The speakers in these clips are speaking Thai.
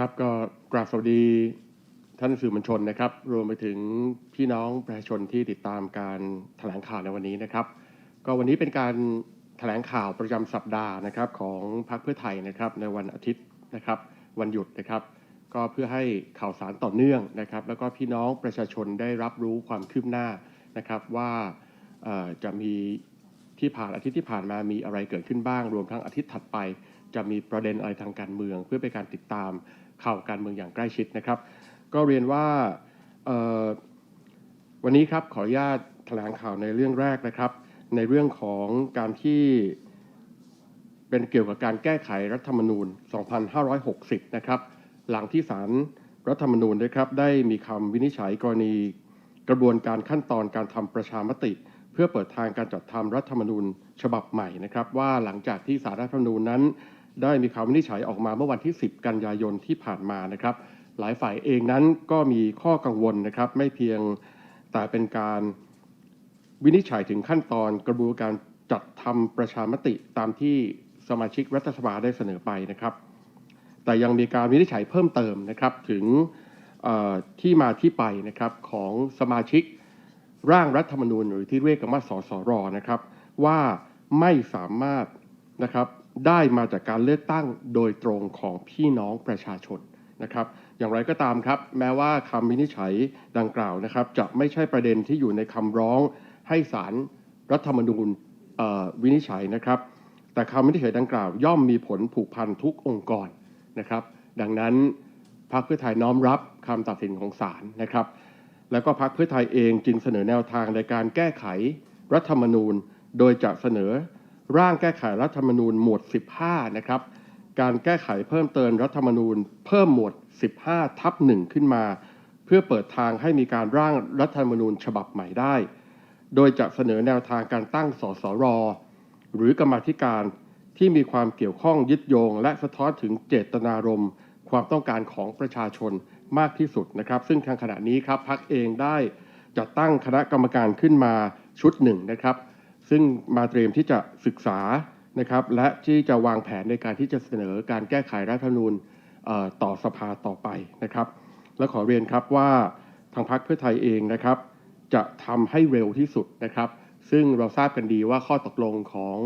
ครับก็กราบสวัสดีท่านสื่อมวลชนนะครับ รวมไปถึงพี่น้องประชาชนที่ติดตามการแถลงข่าวในวันนี้นะครับ ก็วันนี้เป็นการแถลงข่าวประจำสัปดาห์นะครับของพรรคเพื่อไทยนะครับในวันอาทิตย์นะครับ วันหยุดนะครับ ก็เพื่อให้ข่าวสารต่อเนื่องนะครับ แล้วก็พี่น้องประชาชนได้รับรู้ความคืบหน้านะครับว่าจะมีที่ผ่านอาทิตย์ที่ผ่านมามีอะไรเกิดขึ้นบ้าง รวมทั้งอาทิตย์ถัดไป จะมีประเด็นอะไรทางการเมือง เพื่อเป็นการติดตาม ข่าวการเมืองอย่างใกล้ชิดนะครับ ก็เรียนว่าวันนี้ครับขออนุญาตแถลงข่าวในเรื่องแรกนะครับ ในเรื่องของการที่เป็นเกี่ยวกับการแก้ไขรัฐธรรมนูญ 2560 นะครับ หลังที่ศาลรัฐธรรมนูญนะครับ ได้มีคำวินิจฉัยกรณีกระบวนการขั้นตอนการทำประชามติ เพื่อเปิดทางการจัดทำรัฐธรรมนูญฉบับใหม่นะครับ ว่าหลังจากที่สารรัฐธรรมนูญนั้น ได้มีคำวินิจฉัยออกมาเมื่อวันที่ 10 กันยายนที่ผ่านมานะครับ หลายฝ่ายเองนั้นก็มีข้อกังวลนะครับ ไม่เพียงแต่เป็นการวินิจฉัยถึงขั้นตอนกระบวนการจัดทำประชามติตามที่สมาชิกรัฐสภาได้เสนอไปนะครับ แต่ยังมีการวินิจฉัยเพิ่มเติมนะครับถึงที่มาที่ไปนะครับของสมาชิกร่างรัฐธรรมนูญหรือที่เรียกกันว่าสสรนะครับ ว่าไม่สามารถนะครับ ได้มาจากการเลือกตั้งโดยตรงของพี่น้องประชาชนนะครับ อย่างไรก็ตามครับ แม้ว่าคำวินิจฉัยดังกล่าวนะครับ จะไม่ใช่ประเด็นที่อยู่ในคำร้องให้ศาลรัฐธรรมนูญวินิจฉัยนะครับ แต่คำวินิจฉัยดังกล่าว ย่อมมีผลผูกพันทุกองค์กรนะครับ ดังนั้นพรรคเพื่อไทยน้อมรับคำตัดสินของศาลนะครับ แล้วก็พรรคเพื่อไทยเองจึงเสนอแนวทางในการแก้ไขรัฐธรรมนูญ โดยจะเสนอ ร่างแก้ไขรัฐธรรมนูญหมวด 15 นะครับ การแก้ไขเพิ่มเติมรัฐธรรมนูญ เพิ่มหมวด 15 ทับหนึ่งขึ้นมา เพื่อเปิดทางให้มีการร่างรัฐธรรมนูญฉบับใหม่ได้ โดยจะเสนอแนวทางการตั้งสสร หรือกรรมธิการที่มีความเกี่ยวข้องยึดโยง และสะท้อนถึงเจตนารมณ์ความต้องการของประชาชนมากที่สุดนะครับ ซึ่งทางขณะนี้ครับพักเองได้จัดตั้งคณะกรรมการขึ้นมาชุดหนึ่งนะครับ ซึ่งมาเตรียมที่จะศึกษานะครับ และที่จะวางแผนในการที่จะเสนอการแก้ไขรัฐธรรมนูญต่อสภาต่อไปนะครับ และขอเรียนครับว่าทางพรรคเพื่อไทยเองนะครับ จะทำให้เร็วที่สุดนะครับ ซึ่งเราทราบกันดีว่าข้อตกลงของ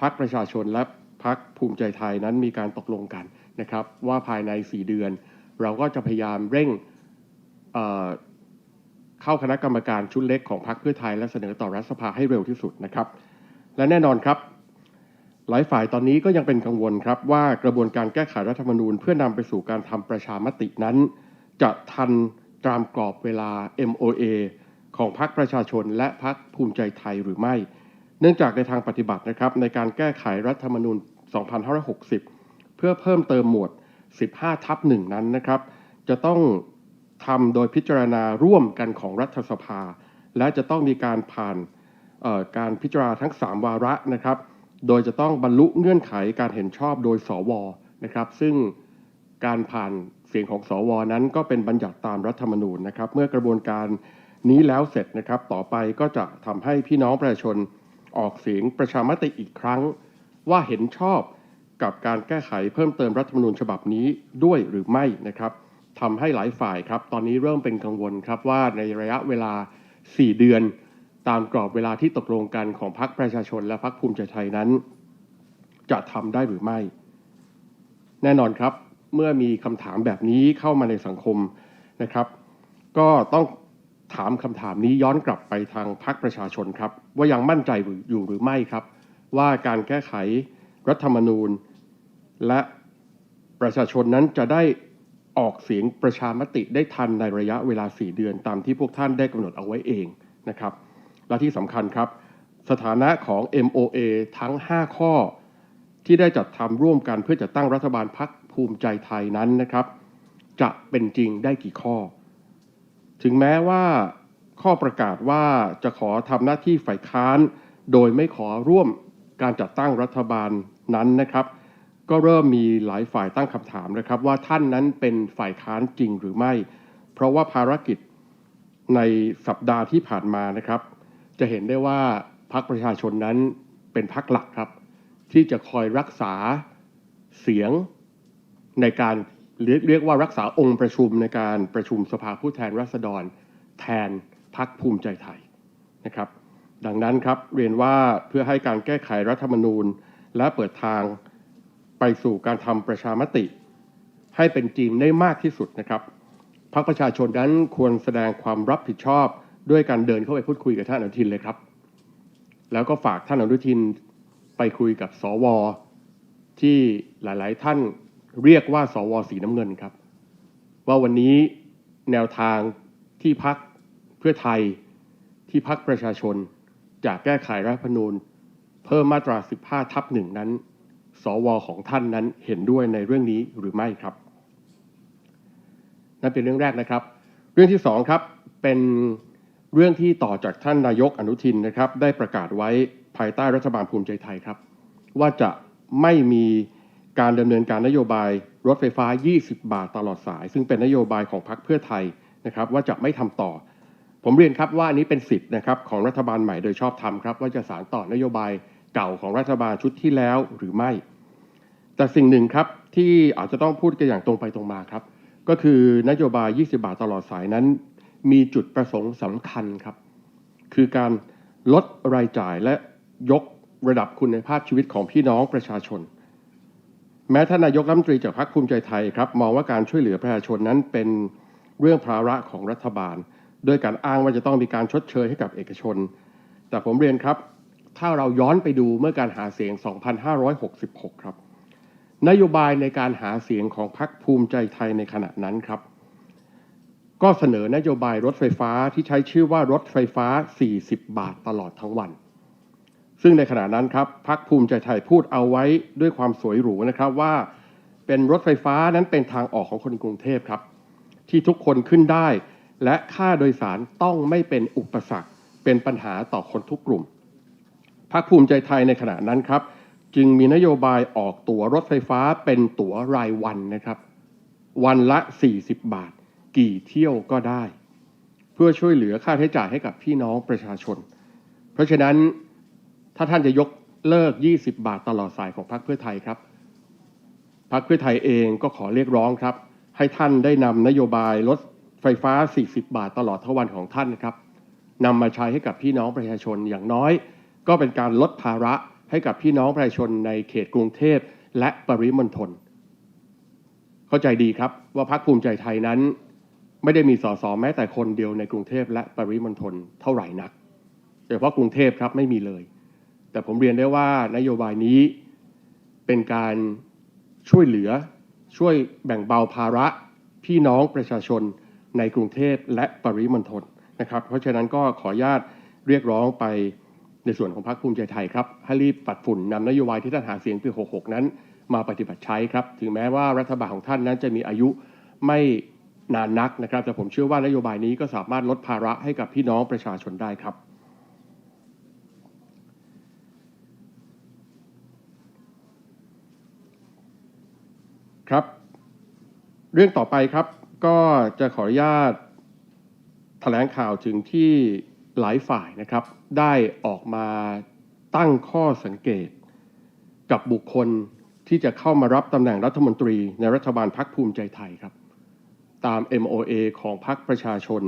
พรรคประชาชนและพรรคภูมิใจไทยนั้นมีการตกลงกันนะครับ ว่าภายใน 4 เดือน เราก็จะพยายามเร่ง เข้าคณะกรรมการชุดเล็กของพรรคเพื่อไทยและเสนอต่อรัฐสภาให้เร็วที่สุดนะครับ และแน่นอนครับ หลายฝ่ายตอนนี้ก็ยังเป็นกังวลครับว่ากระบวนการแก้ไขรัฐธรรมนูญ เพื่อนำไปสู่การทำประชามตินั้น จะทันตามกรอบเวลา MOA ของพรรคประชาชนและพรรคภูมิใจไทยหรือไม่ เนื่องจากในทางปฏิบัตินะครับในการแก้ไขรัฐธรรมนูญ 2560 เพื่อเพิ่มเติมหมวด 15 ทับหนึ่งนั้นนะครับ จะต้อง ทำโดยพิจารณาร่วมกันของรัฐสภา และจะต้องมีการผ่านการพิจารณาทั้ง 3 วาระนะครับ โดยจะต้องบรรลุเงื่อนไขการเห็นชอบโดยสวนะครับ ซึ่งการผ่านเสียงของสวนั้นก็เป็นบัญญัติตามรัฐธรรมนูญนะครับ เมื่อกระบวนการนี้แล้วเสร็จนะครับ ต่อไปก็จะทำให้พี่น้องประชาชนออกเสียงประชามติอีกครั้ง ว่าเห็นชอบกับการแก้ไขเพิ่มเติมรัฐธรรมนูญฉบับนี้ด้วยหรือไม่นะครับ ทำให้หลายฝ่ายครับ ตอนนี้เริ่มเป็นกังวลครับว่าในระยะเวลา 4 เดือน ตามกรอบเวลาที่ตกลงกันของพรรคประชาชนและพรรคภูมิใจไทยนั้น จะทำได้หรือไม่ แน่นอนครับ เมื่อมีคำถามแบบนี้เข้ามาในสังคมนะครับ ก็ต้องถามคำถามนี้ย้อนกลับไปทางพรรคประชาชนครับ ว่ายังมั่นใจอยู่หรือไม่ครับ ว่าการแก้ไขรัฐธรรมนูญ และประชาชนนั้นจะได้ ออกเสียงประชามติได้ทันในระยะเวลา 4 เดือนตามที่พวกท่านได้กำหนดเอาไว้เองนะครับและที่สำคัญครับ สถานะของ MOA ทั้ง 5 ข้อ ที่ได้จัดทำร่วมกันเพื่อจะตั้งรัฐบาลพักภูมิใจไทยนั้นนะครับ จะเป็นจริงได้กี่ข้อ ถึงแม้ว่าข้อประกาศว่าจะขอทำหน้าที่ฝ่ายค้าน โดยไม่ขอร่วมการจัดตั้งรัฐบาลนั้นนะครับ ก็เริ่มมีหลายฝ่ายตั้งคำถามนะครับ ว่าท่านนั้นเป็นฝ่ายค้านจริงหรือไม่ เพราะว่าภารกิจในสัปดาห์ที่ผ่านมานะครับ จะเห็นได้ว่าพรรคประชาชนนั้นเป็นพรรคหลักครับ ที่จะคอยรักษาเสียงในการเรียกเรียกว่ารักษาองค์ประชุมในการประชุมสภาผู้แทนราษฎร แทนพักภูมิใจไทยนะครับ ดังนั้นครับเรียนว่าเพื่อให้การแก้ไขรัฐธรรมนูญ และเปิดทาง ไปสู่การทำประชามติ ให้เป็นจริงได้มากที่สุดนะครับพรรคประชาชนนั้นควรแสดงความรับผิดชอบด้วยการเดินเข้าไปพูดคุยกับท่านอนุทินเลยครับ แล้วก็ฝากท่านอนุทินไปคุยกับสวที่หลายๆ ท่านเรียกว่าสวสีน้ำเงินครับ ว่าวันนี้แนวทางที่พักเพื่อไทยที่พักประชาชนจะแก้ไขรัฐธรรมนูญ เพิ่มมาตรา 15 ทับหนึ่งนั้น สวของท่านนั้นเห็นด้วยในเรื่องนี้หรือไม่ครับ นั่นเป็นเรื่องแรกนะครับ เรื่องที่สองครับเป็นเรื่องที่ต่อจากท่านนายกอนุทินนะครับ ได้ประกาศไว้ภายใต้รัฐบาลภูมิใจไทยครับ ว่าจะไม่มีการดำเนินการนโยบายรถไฟฟ้า 20 บาทตลอดสาย ซึ่งเป็นนโยบายของพรรคเพื่อไทยนะครับ ว่าจะไม่ทำต่อ ผมเรียนครับว่าอันนี้เป็นสิทธิ์นะครับของรัฐบาลใหม่โดยชอบธรรมครับ ว่าจะสารต่อนโยบายเก่าของรัฐบาลชุดที่แล้วหรือไม่ แต่สิ่งหนึ่งครับที่อาจจะต้องพูดกันอย่างตรงไปตรงมาครับ ก็คือนโยบาย 20 บาทตลอดสายนั้น มีจุดประสงค์สำคัญครับ คือการลดรายจ่ายและยกระดับคุณภาพชีวิตของพี่น้องประชาชน แม้ท่านนายกรัฐมนตรีจากพรรคภูมิใจไทยครับมองว่าการช่วยเหลือประชาชนนั้นเป็นเรื่องภาระของรัฐบาล โดยการอ้างว่าจะต้องมีการชดเชยให้กับเอกชน แต่ผมเรียนครับ ถ้าเราย้อนไปดูเมื่อการหาเสียง 2566 ครับ นโยบายในการหาเสียงของพรรคภูมิใจไทยในขณะนั้นครับ ก็เสนอนโยบายรถไฟฟ้าที่ใช้ชื่อว่ารถไฟฟ้า 40 บาทตลอดทั้งวัน ซึ่งในขณะนั้นครับพรรคภูมิใจไทยพูดเอาไว้ด้วยความสวยหรูนะครับว่า เป็นรถไฟฟ้านั้นเป็นทางออกของคนกรุงเทพครับ ที่ทุกคนขึ้นได้ และค่าโดยสารต้องไม่เป็นอุปสรรค เป็นปัญหาต่อคนทุกกลุ่มพรรคภูมิใจไทยในขณะนั้นครับ จึงมีนโยบายออกตั๋วรถไฟฟ้าเป็นตั๋วรายวันนะครับ วันละ 40 บาท กี่เที่ยวก็ได้ เพื่อช่วยเหลือค่าใช้จ่ายให้กับพี่น้องประชาชน เพราะฉะนั้นถ้าท่านจะยกเลิก 20 บาทตลอดสายของพรรคเพื่อไทยครับพรรคเพื่อไทยเองก็ขอเรียกร้องครับ ให้ท่านได้นำนโยบายรถไฟฟ้า 40 บาทตลอดทั้งวันของท่านนะครับนำมาใช้ให้กับพี่น้องประชาชนอย่างน้อย ก็เป็นการลดภาระ ให้กับพี่น้องประชาชนในเขตกรุงเทพและปริมณฑลเข้าใจดีครับว่าพรรคภูมิใจไทยนั้น ไม่ได้มีสสแม้แต่คนเดียวในกรุงเทพและปริมณฑลเท่าไหร่นักโดยเฉพาะกรุงเทพครับไม่มีเลย แต่ผมเรียนได้ว่านโยบายนี้เป็นการช่วยเหลือช่วยแบ่งเบาภาระพี่น้องประชาชนในกรุงเทพและปริมณฑลนะครับ เพราะฉะนั้นก็ขออนุญาตเรียกร้องไป ในส่วนของพรรคภูมิใจไทยครับให้รีบปัดฝุ่นนำนโยบายที่ท่านหาเสียงปี 66 นั้น มาปฏิบัติใช้ครับ ถึงแม้ว่ารัฐบาลของท่านนั้นจะมีอายุไม่นานนักนะครับ แต่ผมเชื่อว่านโยบายนี้ก็สามารถลดภาระให้กับพี่น้องประชาชนได้ครับ ครับ เรื่องต่อไปครับก็จะขออนุญาตแถลงข่าวถึงที่ หลายฝ่ายนะครับ ได้ออกมาตั้งข้อสังเกต กับบุคคลที่จะเข้ามารับตำแหน่งรัฐมนตรีในรัฐบาลพักภูมิใจไทยครับ ตาม MOA ของพรรคประชาชน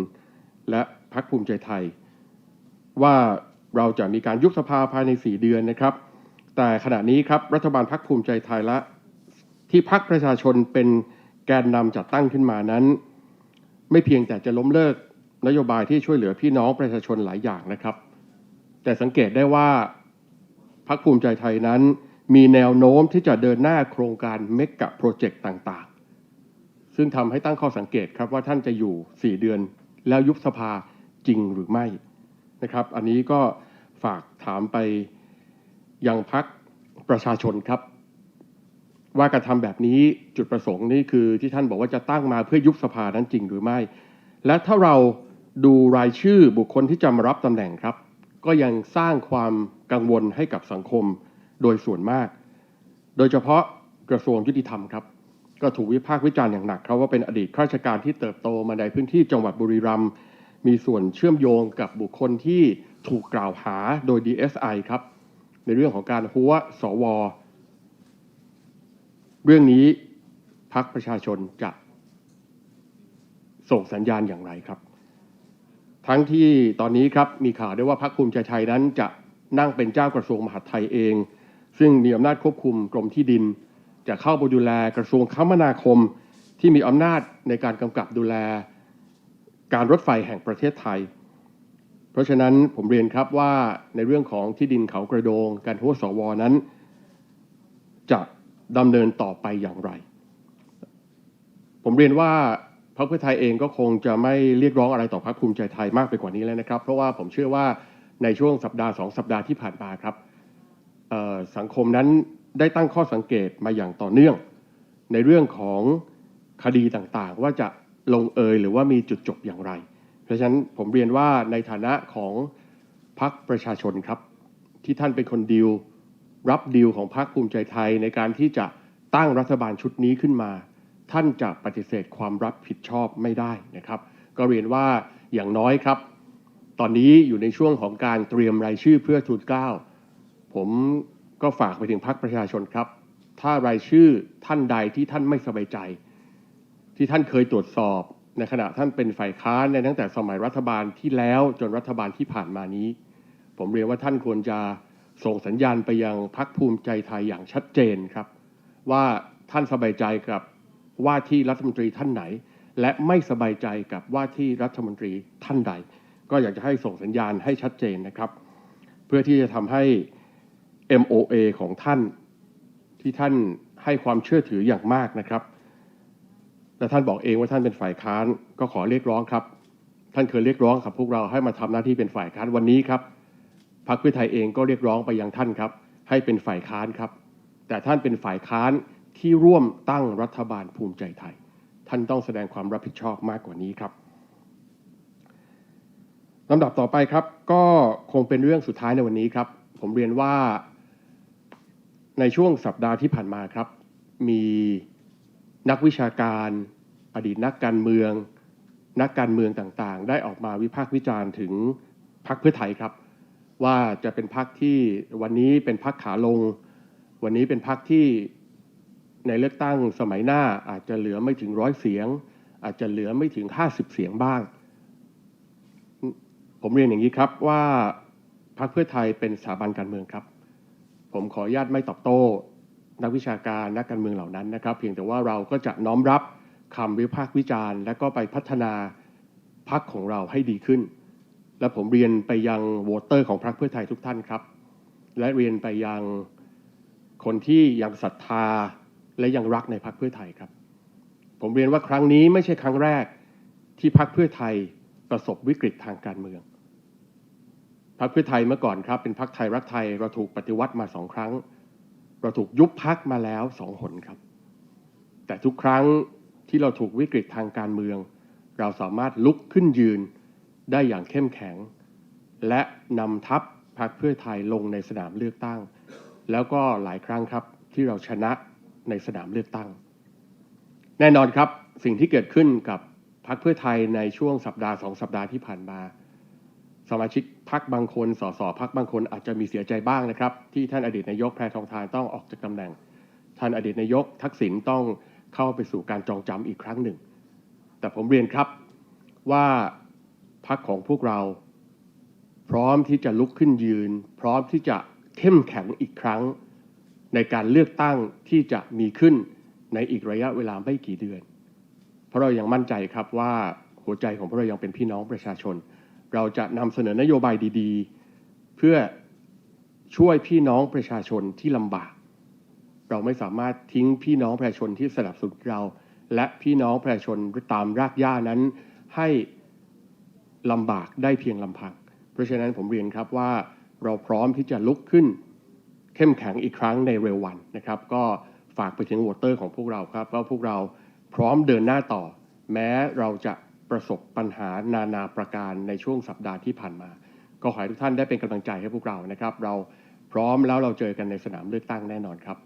และพรรคภูมิใจไทย ว่าเราจะมีการยุบสภาภายใน 4 เดือนนะครับ แต่ขณะนี้ครับรัฐบาลพรรคภูมิใจไทยและ ที่พรรคประชาชนเป็นแกนนำจัดตั้งขึ้นมานั้น ไม่เพียงแต่จะล้มเลิก นโยบายที่ช่วยเหลือพี่น้องประชาชนหลายอย่างนะครับ แต่สังเกตได้ว่าพรรคภูมิใจไทยนั้น มีแนวโน้มที่จะเดินหน้าโครงการเมกะโปรเจกต์ต่างๆ ซึ่งทำให้ตั้งข้อสังเกตครับว่าท่านจะอยู่ 4 เดือนแล้วยุบสภาจริงหรือไม่นะครับ อันนี้ก็ฝากถามไปยังพรรคประชาชนครับ ว่าการทำแบบนี้จุดประสงค์นี่คือที่ท่านบอกว่าจะตั้งมาเพื่อยุบสภานั้นจริงหรือไม่ และถ้าเรา ดูรายชื่อบุคคลที่จะมารับตำแหน่งครับ ก็ยังสร้างความกังวลให้กับสังคมโดยส่วนมาก โดยเฉพาะกระทรวงยุติธรรมครับ ก็ถูกวิพากษ์วิจารณ์อย่างหนักครับว่าเป็นอดีตข้าราชการที่เติบโตมาในพื้นที่จังหวัดบุรีรัมย์มีส่วนเชื่อมโยงกับบุคคลที่ถูกกล่าวหาโดย DSI ครับ ในเรื่องของการหัวสว เรื่องนี้พักประชาชนจะส่งสัญญาณอย่างไรครับ ทั้งที่ตอนนี้ครับมีข่าวด้วยว่าพรรคภูมิใจไทยนั้นจะนั่งเป็นเจ้ากระทรวงมหาดไทยเอง ซึ่งมีอำนาจควบคุมกรมที่ดิน จะเข้าไปดูแลกระทรวงคมนาคม ที่มีอำนาจในการกำกับดูแล การรถไฟแห่งประเทศไทย เพราะฉะนั้นผมเรียนครับว่าในเรื่องของที่ดินเขากระโดง การโทษสวนั้น จะดำเนินต่อไปอย่างไร ผมเรียนว่า รรคเพื่อไทยเองก็คงจะไม่เรียกร้องอะไรต่อพรรคภูมิใจไทยมากไปกว่านี้แล้วนะครับ เพราะว่าผมเชื่อว่าในช่วงสัปดาห์สองสัปดาห์ที่ผ่านมาครับสังคมนั้นได้ตั้งข้อสังเกตมาอย่างต่อเนื่อง ในเรื่องของคดีต่างๆ ว่าจะลงเอยหรือว่ามีจุดจบอย่างไร เพราะฉะนั้นผมเรียนว่าในฐานะของพรรคประชาชนครับ ที่ท่านเป็นคนดีลรับดีลของพรรคภูมิใจไทยในการที่จะตั้งรัฐบาลชุดนี้ขึ้นมา ท่านจะปฏิเสธความรับผิดชอบไม่ได้นะครับ ก็เรียนว่าอย่างน้อยครับ ตอนนี้อยู่ในช่วงของการเตรียมรายชื่อเพื่อทูลเกล้าผมก็ฝากไปถึงพรรคประชาชนครับ ถ้ารายชื่อท่านใดที่ท่านไม่สบายใจ ที่ท่านเคยตรวจสอบ ในขณะท่านเป็นฝ่ายค้านในตั้งแต่สมัยรัฐบาลที่แล้วจนรัฐบาลที่ผ่านมานี้ ผมเรียนว่าท่านควรจะส่งสัญญาณไปยังพรรคภูมิใจไทยอย่างชัดเจนครับ ว่าท่านสบายใจกับ ว่าที่รัฐมนตรีท่านไหน และไม่สบายใจกับว่าที่รัฐมนตรีท่านใด ก็อยากจะให้ส่งสัญญาณให้ชัดเจนนะครับ เพื่อที่จะทำให้ MOA ของท่านที่ท่านให้ความเชื่อถืออย่างมากนะครับ และท่านบอกเองว่าท่านเป็นฝ่ายค้านก็ขอเรียกร้องครับ ท่านเคยเรียกร้องกับพวกเราให้มาทำหน้าที่เป็นฝ่ายค้านวันนี้ครับพรรคเพื่อไทยเองก็เรียกร้องไปยังท่านครับ ให้เป็นฝ่ายค้านครับ แต่ท่านเป็นฝ่ายค้าน ที่ร่วมตั้งรัฐบาลภูมิใจไทย ท่านต้องแสดงความรับผิดชอบมากกว่านี้ครับลำดับต่อไปครับก็คงเป็นเรื่องสุดท้ายในวันนี้ครับ ผมเรียนว่าในช่วงสัปดาห์ที่ผ่านมาครับ มีนักวิชาการ อดีตนักการเมือง นักการเมืองต่างๆ ได้ออกมาวิพากษ์วิจารณ์ถึงพรรคเพื่อไทยครับ ว่าจะเป็นพรรคที่วันนี้เป็นพรรคขาลง วันนี้เป็นพรรคที่ ในเลือกตั้งสมัยหน้าอาจจะเหลือไม่ถึงร้อยเสียง อาจจะเหลือไม่ถึง 50 เสียงบ้าง ผมเรียนอย่างนี้ครับว่าพรรคเพื่อไทยเป็นสถาบันการเมืองครับ ผมขออนุญาตไม่ตอบโต้ นักวิชาการนักการเมืองเหล่านั้นนะครับ เพียงแต่ว่าเราก็จะน้อมรับคำวิพากษ์วิจารณ์ และก็ไปพัฒนาพรรคของเราให้ดีขึ้น และผมเรียนไปยังโหวตเตอร์ของพรรคเพื่อไทยทุกท่านครับ และเรียนไปยังคนที่ยังศรัทธา และยังรักในพรรคเพื่อไทยครับ ผมเรียนว่าครั้งนี้ไม่ใช่ครั้งแรกที่พรรคเพื่อไทยประสบวิกฤตทางการเมืองพรรคเพื่อไทยเมื่อก่อนครับ เป็นพรรคไทยรักไทยเราถูกปฏิวัติมาสองครั้ง เราถูกยุบพักมาแล้วสองหนครับ แต่ทุกครั้งที่เราถูกวิกฤตทางการเมือง เราสามารถลุกขึ้นยืนได้อย่างเข้มแข็ง และนำทัพพรรคเพื่อไทยลงในสนามเลือกตั้ง แล้วก็หลายครั้งครับที่เราชนะ ในสนามเลือกตั้ง แน่นอนครับสิ่งที่เกิดขึ้นกับพรรคเพื่อไทยในช่วงสัปดาห์สองสัปดาห์ที่ผ่านมา สมาชิกพรรคบางคนสสพรรคบางคนอาจจะมีเสียใจบ้างนะครับ ที่ท่านอดีตนายกแพทองทานต้องออกจากตำแหน่ง ท่านอดีตนายกทักษิณต้องเข้าไปสู่การจองจำอีกครั้งหนึ่ง แต่ผมเรียนครับว่าพรรคของพวกเรา พร้อมที่จะลุกขึ้นยืน พร้อมที่จะเข้มแข็งอีกครั้ง ในการเลือกตั้งที่จะมีขึ้นในอีกระยะเวลาไม่กี่เดือน เพราะเรายังมั่นใจครับว่าหัวใจของพวกเรายังเป็นพี่น้องประชาชน เราจะนำเสนอนโยบายดีๆ เพื่อช่วยพี่น้องประชาชนที่ลำบาก เราไม่สามารถทิ้งพี่น้องประชาชนที่สนับสนุนเรา และพี่น้องประชาชนตามรากหญ้านั้น ให้ลำบากได้เพียงลำพัง เพราะฉะนั้นผมเรียนครับว่าเราพร้อมที่จะลุกขึ้น เข้มแข็งอีกครั้งในเร็ววันนะครับ ก็ฝากไปถึงวอเตอร์ของพวกเราครับว่าพวกเราพร้อมเดินหน้าต่อ แม้เราจะประสบปัญหานานาประการในช่วงสัปดาห์ที่ผ่านมา ก็ขอให้ทุกท่านได้เป็นกำลังใจให้พวกเรานะครับ เราพร้อมแล้วเราเจอกันในสนามเลือกตั้งแน่นอนครับ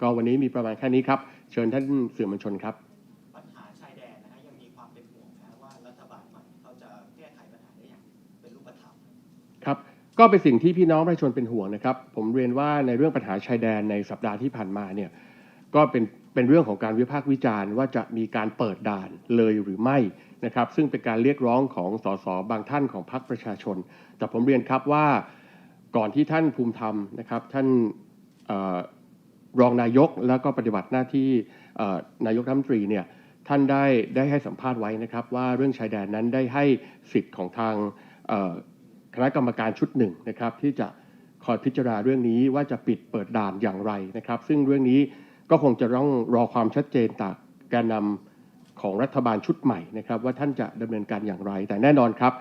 ก็วันนี้มีประมาณแค่นี้ครับ เชิญท่านสื่อมวลชนครับ ก็เป็นสิ่งที่พี่น้องประชาชนเป็นห่วงนะครับ ผมเรียนว่าในเรื่องปัญหาชายแดนในสัปดาห์ที่ผ่านมาเนี่ยก็เป็นเป็นเรื่องของการวิพากษ์วิจารณ์ว่าจะมีการเปิดด่านเลยหรือไม่นะครับ ซึ่งเป็นการเรียกร้องของสสบางท่านของพรรคประชาชน แต่ผมเรียนครับว่าก่อนที่ท่านภูมิธรรมนะครับ ท่านออรองนายกแล้วก็ปฏิบัติหน้าที่นายกรัฐมนตรีเนี่ยท่านได้ได้ให้สัมภาษณ์ไว้นะครับ ว่าเรื่องชายแดนนั้นได้ให้สิทธิ์ของทางอ ณะกรรมการชุดหนึ่งนะครับที่จะคอยพิจารณาเรื่องนี้ว่าจะปิดเปิดด่านอย่างไรนะครับ ซึ่งเรื่องนี้ก็คงจะต้องรอความชัดเจนจากแกนนำของรัฐบาลชุดใหม่นะครับ ว่าท่านจะดำเนินการอย่างไร แต่แน่นอนครับ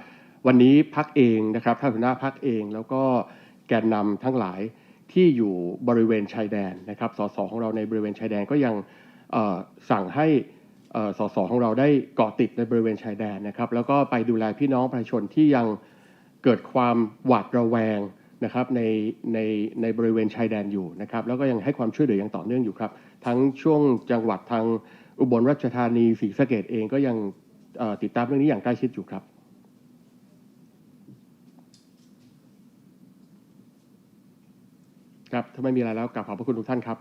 วันนี้พักเองนะครับท่านหัวหน้าพักเองแล้วก็แกนนำทั้งหลายที่อยู่บริเวณชายแดนนะครับสสของเราในบริเวณชายแดนก็ยังสั่งให้สสของเราได้เกาะติดในบริเวณชายแดนนะครับ แล้วก็ไปดูแลพี่น้องประชาชนที่ยัง เกิดความหวาดระแวงนะครับในในในบริเวณชายแดนอยู่นะครับแล้วก็ยังให้ความช่วยเหลืออย่างต่อเนื่องอยู่ครับ ทั้งช่วงจังหวัดทางอุบลราชธานีศรีสะเกดเองก็ยังติดตามเรื่องนี้อย่างใกล้ชิดอยู่ครับ ครับถ้าไม่มีอะไรแล้วกลับขอบพระคุณทุกท่านครับ